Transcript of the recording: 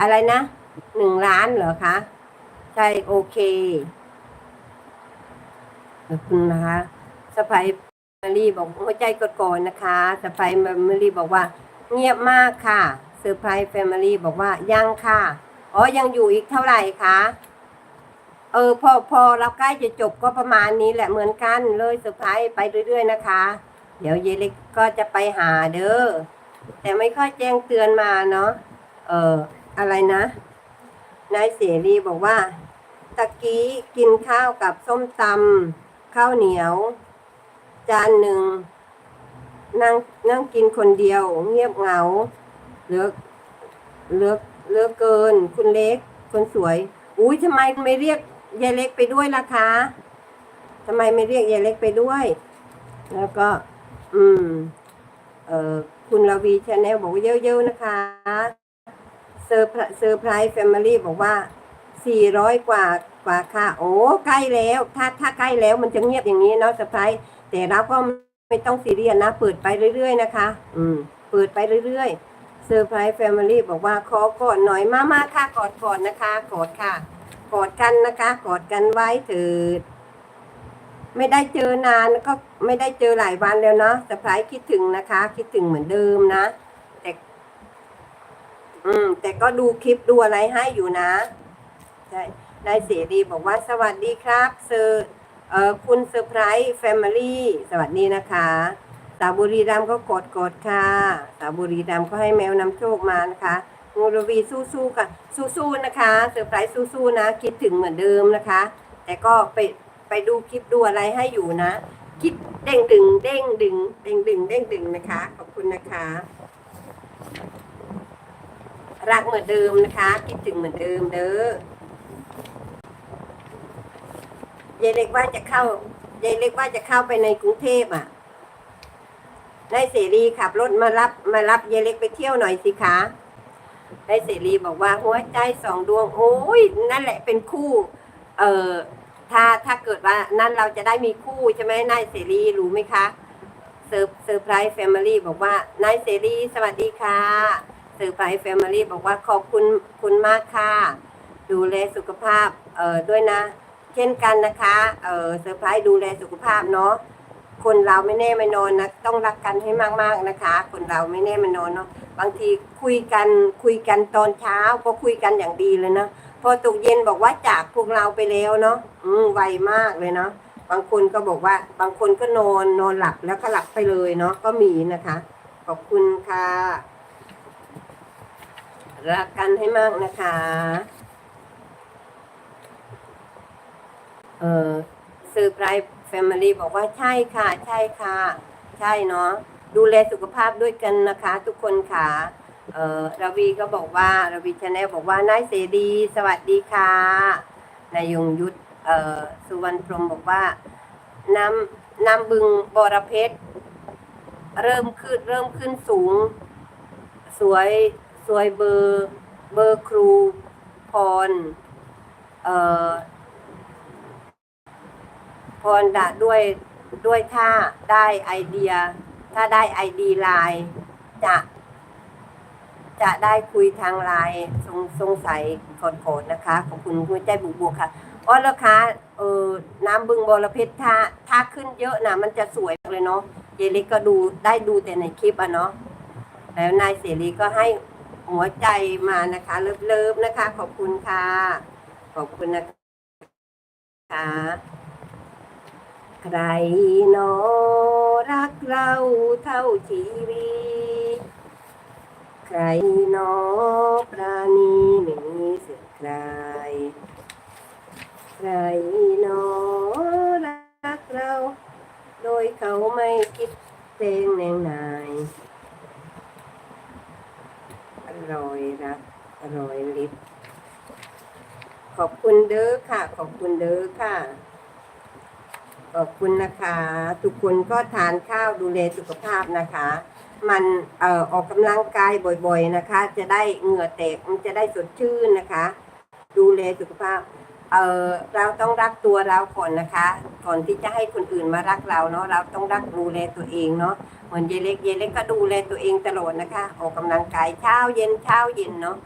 อะไรนะหนึ่งล้านเหรอคะ ใช่โอเคขอบคุณนะคะสไปมารีบอกหัวใจกดก่อนนะคะสไปมารีบอกว่า เงียบมากค่ะเซอร์ไพรส์แฟมิลี่บอกว่ายังค่ะอ๋อยังอยู่อีกเท่าไหร่คะเออพอพอเราใกล้จะจบก็ประมาณนี้แหละเหมือนกันเลยเซอร์ไพรส์ไปเรื่อย ๆ นะคะ เดี๋ยวเยเล็กก็จะไปหาเด้อแต่ไม่ค่อยแจ้งเตือนมาเนาะเออ อะไรนะ นายเสรีบอกว่า ตะกี้กินข้าวกับส้มตำข้าวเหนียว จานหนึ่ง นั่งนั่งกินคนเดียว เงียบเหงาเลือเลือเลือเกิน คุณเล็ก คนสวย อุ้ยทำไมไม่เรียกยายเล็กไปด้วยล่ะคะทำไมไม่เรียกยายเล็กไปด้วย แล้วก็ อืม เออคุณลาวีชาแนลบอกว่าเยอะๆนะคะ เซอร์เซอร์ไพรส์แฟมิลี่บอกว่าสี่ร้อยกว่ากว่าค่ะ โอ้ใกล้แล้ว ถ้าถ้าใกล้แล้วมันจะเงียบอย่างนี้เนาะเซอร์ไพรส์แต่เราก็ไม่ต้องซีเรียสนะ เปิดไปเรื่อย ๆ นะคะ อืม เปิดไปเรื่อยๆเซอร์ไพรส์แฟมิลี่บอกว่าขอกอดหน่อยมามาค่ะกอดก่อนนะคะกอดค่ะกอดกันนะคะกอดกันไว้เถิดไม่ได้เจอนานก็ไม่ได้เจอหลายวันแล้วเนาะเซอร์ไพรส์คิดถึงนะคะ คิดถึงเหมือนเดิมนะ อืม แต่ก็ดูคลิปดูอะไรให้อยู่นะใช่นายเสรีบอกว่าสวัสดีครับเซอร์เอ่อคุณเซอร์ไพรส์แฟมิลี่สวัสดีนะคะ สาวบุรีรัมย์ก็กดกดค่ะ สาวบุรีรัมย์ก็ให้แมวนำโชคมานะคะงูรวีสู้ๆค่ะ สู้ๆนะคะเซอร์ไพรส์สู้ๆนะ คิดถึงเหมือนเดิมนะคะ แต่ก็ไปไปดูคลิปดูอะไรให้อยู่นะ คิดเด้งดึงเด้งดึงเด้งดึงเด้งดึงนะคะ ขอบคุณนะคะ รักเหมือนเดิมนะคะคิดถึงเหมือนเดิมเด้อยายเล็กว่าจะเข้ายายเล็กว่าจะเข้าไปในกรุงเทพอะนายเสรีขับรถมารับมารับยายเล็กไปเที่ยวหน่อยสิคะนายเสรีบอกว่าหัวใจสองดวงโอ้ยนั่นแหละเป็นคู่ เอ่อถ้าถ้าเกิดว่านั่นเราจะได้มีคู่ใช่ไหมนายเสรีรู้ไหมคะเซอร์เซอร์ไพรส์แฟมิลี่บอกว่านายเสรีสวัสดีค่ะ เซอร์ไพรส์แฟมิลี่บอกว่าขอบคุณคุณมากค่ะ ดูแลสุขภาพเอ่อด้วยนะ เช่นกันนะคะเออเซอร์ไพรส์ดูแลสุขภาพเนาะคนเราไม่แน่ไม่นอนนะต้องรักกันให้มากๆนะคะ คนเราไม่แน่ไม่นอนเนาะบางทีคุยกันคุยกันตอนเช้าก็คุยกันอย่างดีเลยนะพอตกเย็นบอกว่าจากพวกเราไปแล้วเนาะอืมไวมากเลยเนาะบางคนก็บอกว่า บางคนก็นอนนอนหลับแล้วก็หลับไปเลยเนาะก็มีนะคะ ขอบคุณค่ะ รักกันให้มากนะคะ เออซอร์ไพรแฟมิลี่บอกว่าใช่ค่ะ ใช่ค่ะ ใช่เนาะดูแลสุขภาพด้วยกันนะคะ ทุกคนค่ะ เออราวีก็บอกว่าราวีชาแนลบอกว่านายเสดีสวัสดีค่ะนายยงยุทธเออสุวรรณพรมบอกว่าน้ำน้ำบึงบอระเพชรเริ่มขึ้นเริ่มขึ้นสูง สวย สวยเบอร์เบอร์ครูพรเอ่อพรดะด้วยด้วยถ้าได้ไอเดีย ถ้าได้ไอดีไลน์จะจะได้คุยทางไลน์สงสงสัยโกดๆนะคะ ขอบคุณหัวใจบุกบวกค่ะอ๋อแล้วคะเออน้ำบึงบอระเพ็ดถ้าถ้าขึ้นเยอะนะมันจะสวยเลยเนาะเยล็กก็ดูได้ดูแต่ในคลิปอะเนาะแล้วนายเสรีก็ให้ หัวใจมานะคะ เลิฟๆนะคะ ขอบคุณค่ะ ขอบคุณนะคะใครนอรักเราเท่าชีวิต ใครนอปราณีหนึ่งเสือใคร ใครนอรักเรา โดยเขาไม่คิดเพลงแนงนาย ร่อยรักอร่อยลิบขอบคุณเด้อค่ะ ขอบคุณเด้อค่ะ ขอบคุณนะคะ ทุกคนก็ทานข้าวดูแลสุขภาพนะคะ มันเอ่อออกกำลังกายบ่อยๆนะคะ จะได้เหงื่อแตกมันจะได้สดชื่นนะคะ ดูแลสุขภาพ เออเราต้องรักตัวเราก่อนนะคะ ก่อนที่จะให้คนอื่นมารักเราเนาะเราต้องรักดูแลตัวเองเนาะเหมือนเยเล็กเยเล็กก็ดูแลตัวเองตลอดนะคะ ออกกำลังกายเช้าเย็นเช้าเย็นเนาะ